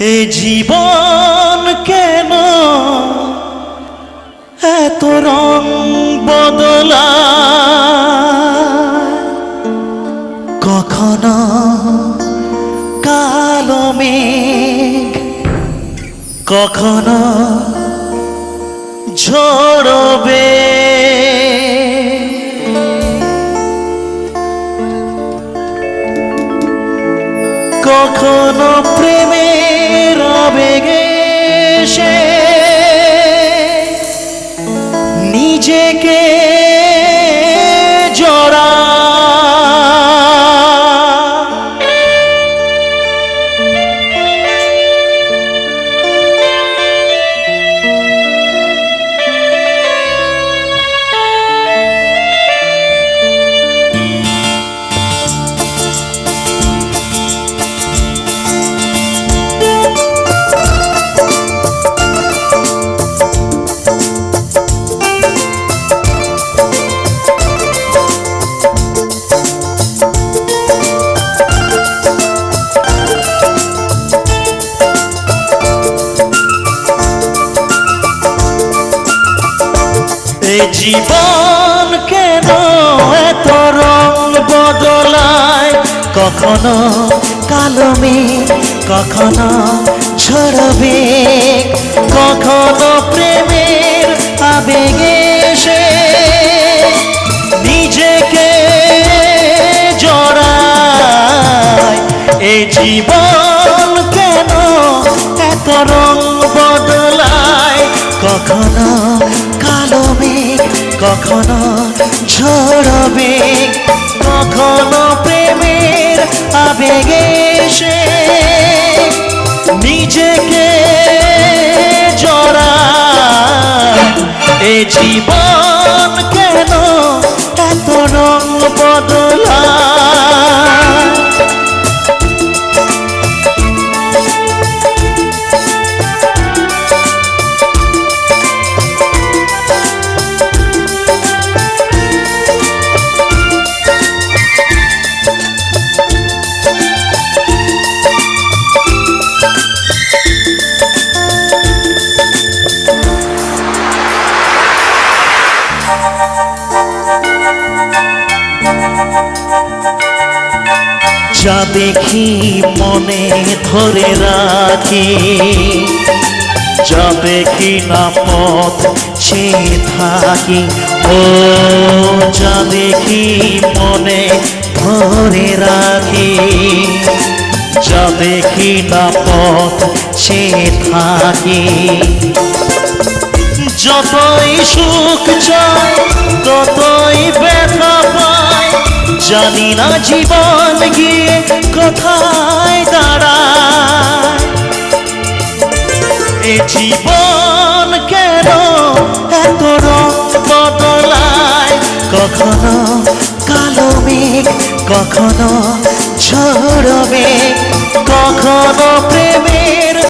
এ জীবন কেন এত রং বদলা? কখনো কালো মেঘ কখনো ঝরবে কখনো প্রেমের এ জীবন কেন এত রং বদলায়। কখনো কালো মেঘ, কখনো ঝরবে কখনো প্রেমের আবেগে সে নিজেকে জড়ায়। এ জীবন কেন এত রং বদলায়? কখনো কখনো ঝরবে কখনো প্রেমের আবেগে সে নিজেকে জড়া। এ জীবন কেন এত রং বদলায়? যা দেখি মনে ধরে রাখি। যা দেখি না পথ সে থাকি। ও যা দেখি মনে ধরে রাখি। যা দেখি না পথ সে থাকি। যতই সুখ চায় ততই ব্যথা জানি না জীবন গিয়ে কোথায় দাঁড়ায়। এ জীবন কেন এত বদলায়? কখনো কালো মেঘ, কখনো ঝরবে কখনো প্রেমের